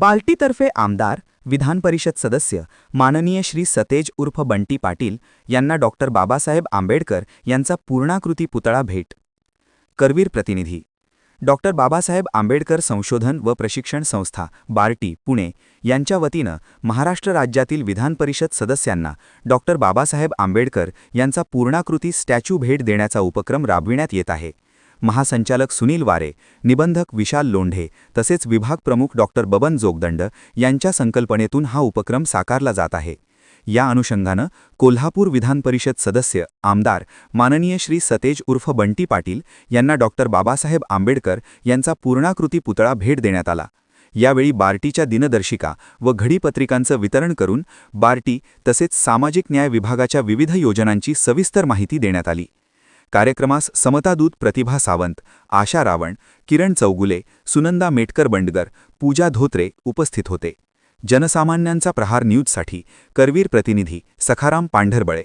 बाल्टीतर्फे आमदार विधान परिषद सदस्य माननीय श्री सतेज उर्फ बंटी पाटील यांना डॉक्टर बाबासाहेब आंबेडकर यांचा पूर्णाकृती पुतळा भेट. करवीर प्रतिनिधी डॉक्टर बाबासाहेब आंबेडकर संशोधन व प्रशिक्षण संस्था बार्टी पुणे यांच्या वतीनं महाराष्ट्र राज्यातील विधान परिषद सदस्यांना डॉक्टर बाबासाहेब आंबेडकर यांचा पूर्णाकृती स्टॅच्यू भेट देण्याचा उपक्रम राबविण्यात येत आहे. महासंचालक सुनील वारे निबंधक विशाल लोंढे तसेच विभाग प्रमुख डॉक्टर बबन जोगदंड यांच्या संकल्पनेतून हा उपक्रम साकारला जात आहे. या अनुषंगानं कोल्हापूर विधान परिषद सदस्य आमदार माननीय श्री सतेज उर्फ बंटी पाटील यांना डॉक्टर बाबासाहेब आंबेडकर यांचा पूर्णाकृती पुतळा भेट देण्यात आला. यावेळी बार्टीच्या दिनदर्शिका व घडीपत्रिकांचं वितरण करून बार्टी तसेच सामाजिक न्याय विभागाच्या विविध योजनांची सविस्तर माहिती देण्यात आली. कार्यक्रमास समतादूत प्रतिभा सावंत आशा रावण किरण चौगुले सुनंदा मेटकर बंडगर पूजा धोत्रे उपस्थित होते. जनसामान्यांचा प्रहार न्यूजसाठी करवीर प्रतिनिधी सखाराम पांढरबळे.